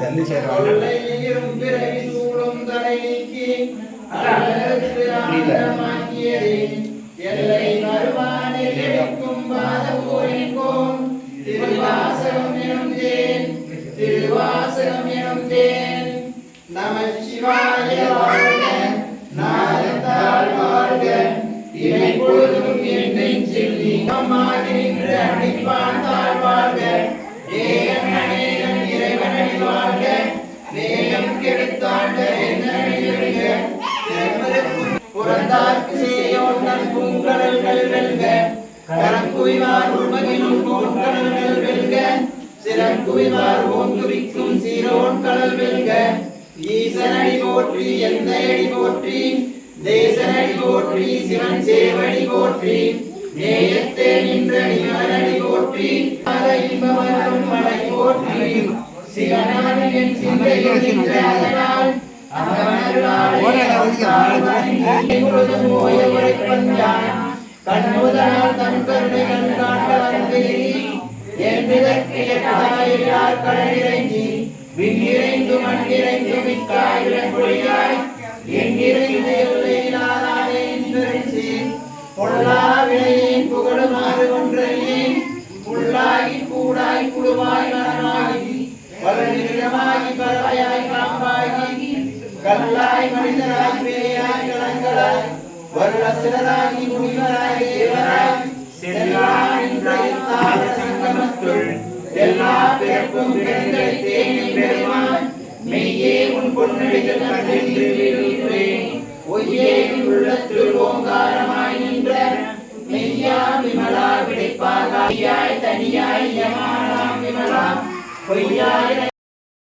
தள்ளி சேரும் தொல்லை நீரும் பிறவி திருவாசகம் எனும் தேன் வாழ்க இவை பொழுதும் என் நெஞ்சில் நீங்கமாகி நின்று அடிப்பான் தாழ் வாழ்க ஏகன் அநேகன் இறைவனடி வாழ்க வேகம் கெடுத்தாண்ட வேந்தனடி வெல்க நெம்மதற்கும் புறந்தார்க்கு சேயோன் நன் பூங்கடல்கள் வெல்க கரங்குவிவார் உள்மகினும் கோட்கடல்கள் வெல்க சிறங்குவிவார் ஓங்குவிக்கும் சீரோன் கடல் வெல்க. ஈசனடி போற்றி எந்த அடி போற்றி தேசனடி போற்றி சிவன் சேவடி போற்றி நேயத்தே நின்ற நிமலனடி போற்றி பல இன்பமரும் மலை போற்றி. சிவனான் என் சிந்தையில் நின்ற அதனால் கண்ணுதலால் தன் கருணை கண் காட்ட வந்து என்றதற்கு எட்டாயிரார் கடலிறங்கி விண்ணிறைந்து மண்ணிறைந்து மிக்காயிரம் கல்லாய் மனிதராய் பேயாய் கலங்களாய் வருட சிலராகி முனிவராய் தேவராய் செல்லான் என்ற எத்தாத சங்கமத்துள் எல்லா பிறப்பும் பெண்களை தேனி பெருமான் மெய்யே உன் பொன்னடிகள் கண்டென்று ஒய்யே உள்ளத்தில் ஓங்காரமாய் நின்ற மெய்யா விமலா விடைப்பாகாய் தனியாய் யமானாம் விமலா. பொய்யாய்